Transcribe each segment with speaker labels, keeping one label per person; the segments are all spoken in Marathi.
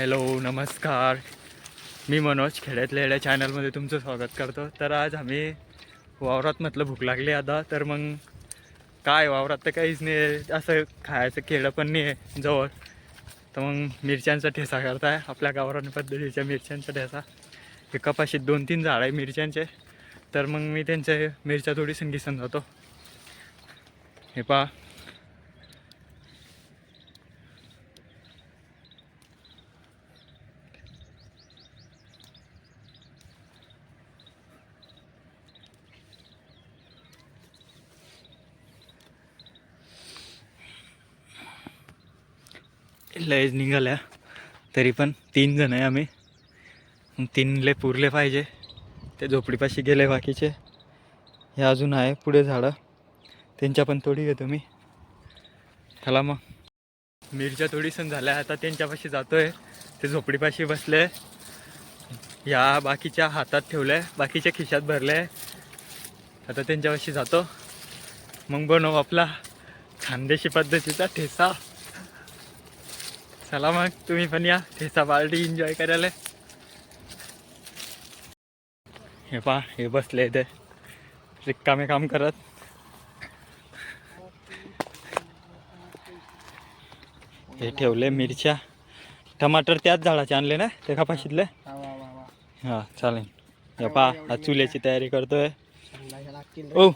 Speaker 1: हॅलो नमस्कार. मी मनोज खेड्यातल्या येड्या चॅनलमध्ये तुमचं स्वागत करतो. तर आज आम्ही वावरात म्हटलं भूक लागली आता तर मग काय वावरात तर काहीच नाही आहे. असं खायचं केळं पण नाही आहे जवळ. तर मग मिरच्यांचा ठेसा करताय आपल्या गावरान पद्धतीच्या मिरच्यांचा ठेसा. हे कपाशीत दोन तीन झाड आहे मिरच्यांचे. तर मग मी त्यांच्या मिरच्या थोडी संगीत जातो हे पहा. लयच निघाल्या. तरी पण तीन जण आहे आम्ही. मग तीनले पुरले पाहिजे. ते झोपडीपाशी गेले बाकीचे. हे अजून आहे पुढे झाडं. त्यांच्या पण तोडी घेतो मी. चला मग. मिरच्या थोडी सण झाल्या. आता त्यांच्यापाशी जातोय. ते झोपडीपाशी बसले. या बाकीच्या हातात ठेवल्या. बाकीच्या खिशात भरले. आता त्यांच्यापाशी जातो. मग बनव आपला खानदेशी पद्धतीचा ठेसा. चला मग तुम्ही पण या ठेचा पार्टी एन्जॉय करायला हे पा हे बसले ते रिकामे काम करत हे ठेवले मिरच्या टमाटर त्याच झाडाचे आणले ना ते कपाशीतले हा चालेल हे पा आज चुल्याची तयारी करतोय ओ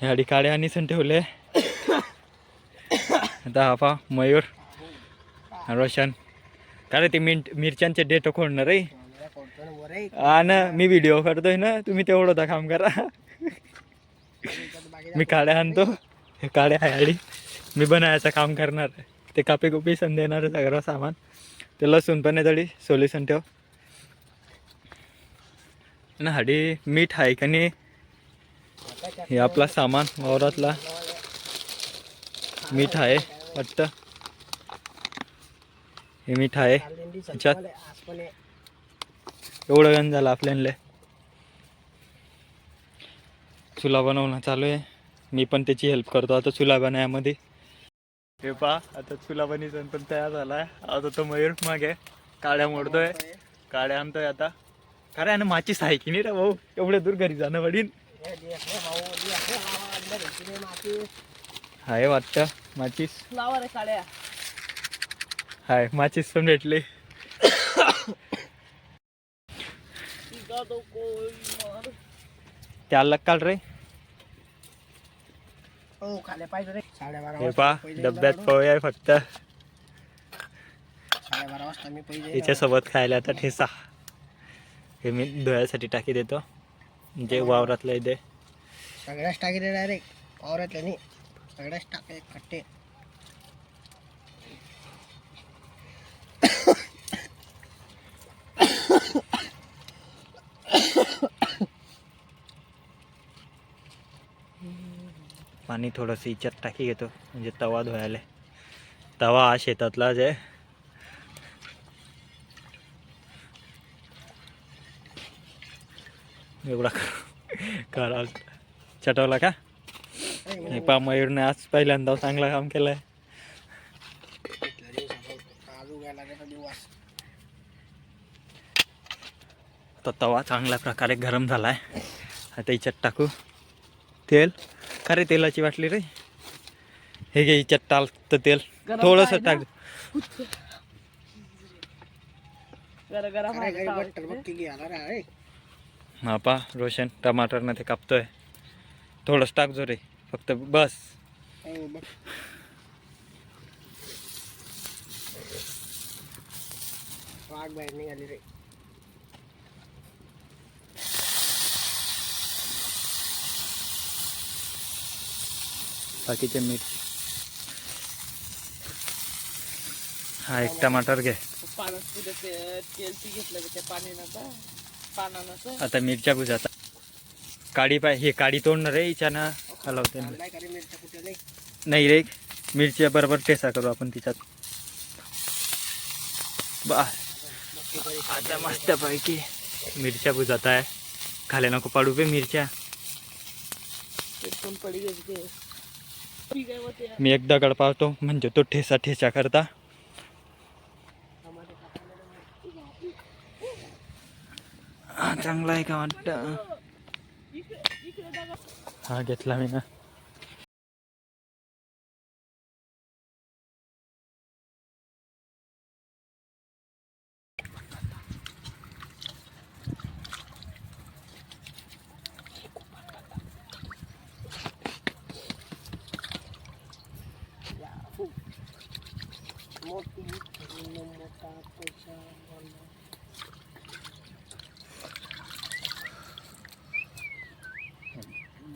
Speaker 1: ह्याडी काड्या आणि सण ठेवले आता हा पा मयूर रोशन. का रे ते मिंट मिरच्यांचे डेट खोडणार रे? हा ना मी व्हिडिओ करतोय ना तुम्ही तेवढं तर काम करा. मी काड्या आणतो. हे काड्या आहे मी बनायचं काम करणार. ते कापी कुपी सण देणार आहे सगळं सामान. ते लसूण पण आहे तरी सोल्युशन ठेव. ना हाडी मीठ आहे का नाही? हे आपला सामान वावरातला. मीठ आहे. वाटतं हे मीठ आहे त्याच्यात एवढं गण झालं आपल्याला चुला बनवणं चालू आहे मी पण त्याची हेल्प करतो आता चुला बनवण्यामध्ये हे पा आता चुला बनीचा पण तयार झालाय आता तो मयूर मागे काड्या मोडतोय काड्या आणतोय आता खर आहे ना माचीस आहे की नाही रे भाऊ एवढ्या दूर घरी जाणं वडील आहे वाटतं माचीस.
Speaker 2: फ्लावर आहे काड्या
Speaker 1: हाय माचीस पण भेटली. त्याला काढ रे.
Speaker 2: हो खाले पाहिजे रे. साडेबारा
Speaker 1: हे पा डब्यात पोहे आहे फक्त.
Speaker 2: साडेबारा वाजता मी पहिले
Speaker 1: तिच्यासोबत खायला आता ठेसा. हे मी धुयासाठी टाकी देतो. म्हणजे वावरातलं इथे
Speaker 2: सगळ्याच टाकी रे डायरेक्ट औरतल्या नाही. सगळ्याच टाके खट्टे.
Speaker 1: पाणी थोडंसं इच्यात टाकी घेतो म्हणजे तवा धुवायला. तवा हा शेतातलाच आहे. एवढा करा चटवला का? हे पा मयूरने आज पहिल्यांदा चांगलं काम केलंय. तर तवा चांगल्या प्रकारे गरम झालाय. आता याच्यात टाकू. तेल. का रे तेलाची वाटली रे. हे घे याच्यात टाकतं तेल. थोडस
Speaker 2: ना?
Speaker 1: टाक. हा पा रोशन टमाटरनं ते कापतोय. थोडंच टाकजो रे फक्त बस.
Speaker 2: हो बघ वाघ बाहेर निघाली रे.
Speaker 1: बाकीचे मीठ. हा एक टमाटर घे. आता. मिरच्या भुजाचा काडी पाय हे काडी तोडणार रे हिच्यानं हलवते
Speaker 2: नाही रे मिरच्या
Speaker 1: बरोबर ठेसा करू आपण तिच्यात. बा. आता मस्तपैकी मिरच्या बुजात आहे खाले नको पाडू पे मिरच्या. मी एक दगड पावतो म्हणजे तो ठेसा ठेसा करता. चांगला आहे का वाटतं? हा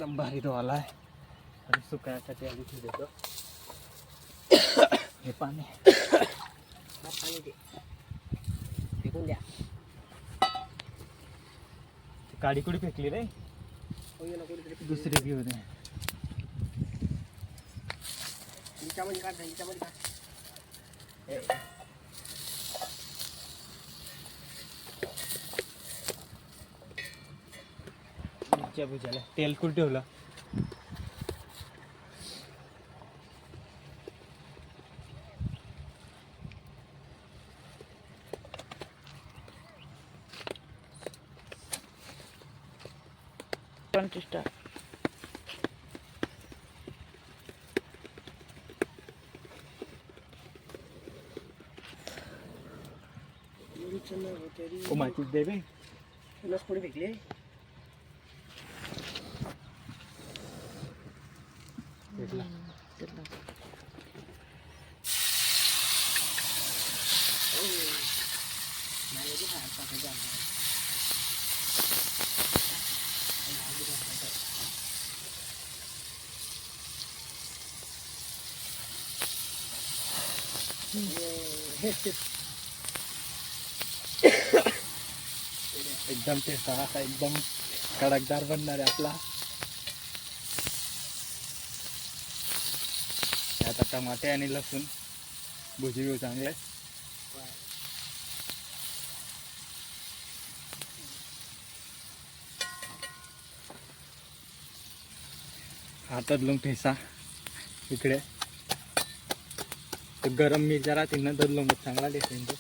Speaker 1: एकदम भारी आला आहे. आणि सुकायसाठी आधी ते देतो. हे पाणी.
Speaker 2: पाणी दे फेकून द्या.
Speaker 1: काडी कुडी फेकली रे? दुसरी घेऊ दे
Speaker 2: हिच्यामध्ये काढ हिच्यामध्ये काढ.
Speaker 1: मिरच्या भुजाला तेल कुठे ठेवलं?
Speaker 2: पंचवीस टाक
Speaker 1: कोमाची दे बे.
Speaker 2: लस पुढे फेकले
Speaker 1: भेटला एकदम टेस्ट असा एकदम कडकदार बनणार आहे आपला आता टमाटे आणि लसूण. भुजी घेऊ चांगले हातात लुंग ठेसा इकडे. गरम मिरच्या राहतील ना तर मग चांगला टेस्ट येईल तो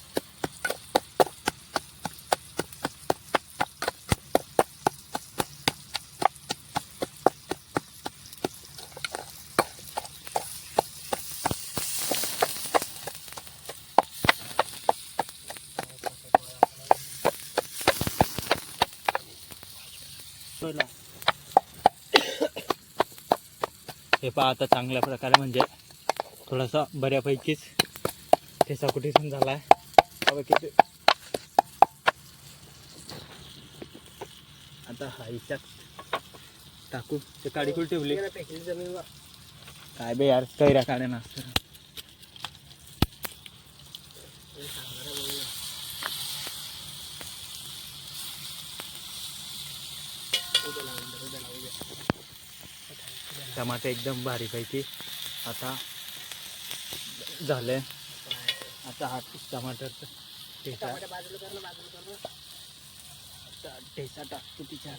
Speaker 1: हे पहा आता चांगल्या प्रकारे म्हणजे थोडासा बऱ्यापैकीच ठेसा कुठेसून झाला आहे किती. आता हा हिच्यात टाकू. ते काडी कुठे ठेवली? काय बे यार कैऱ्या काढे ना टमाटे एकदम भारीपैकी आता झाले. आता हा टमाटरचा ठेचा. ठेचा टाकतो तिच्या.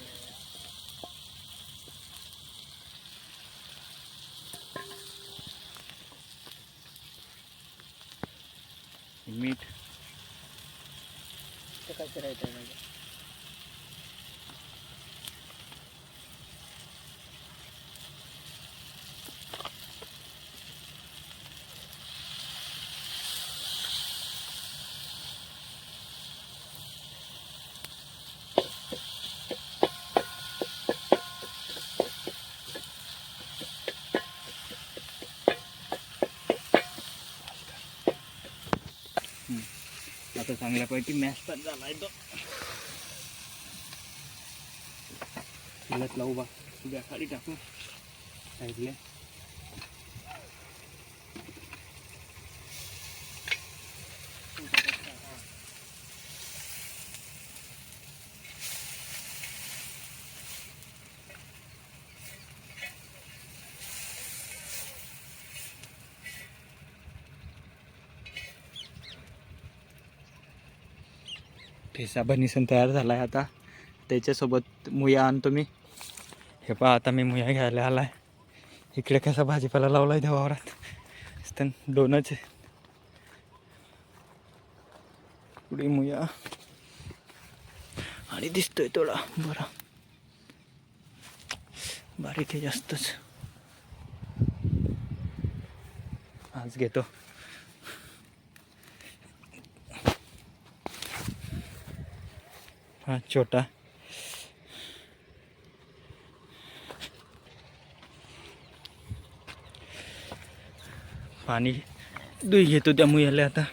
Speaker 1: मीठ.
Speaker 2: काय करायचं आहे
Speaker 1: चांगल्यापैकी मॅश पण झाला आहे तो लावू बा. उद्या खाली टाकू. साईडले ठेसा बनिसन तयार झाला आहे आता. त्याच्यासोबत मुया आणतो मी. हे पहा आता मी मुया घ्यायला आला आहे इकडे कसा भाजीपाला लावला आहे त्या वावरात दोनच आहे. पुढे मुया. आणि दिसतोय थोडा बरा. बारीक आहे जास्तच. आज घेतो. हा छोटा. पाणी दुई घेतो त्या मुयाला आता.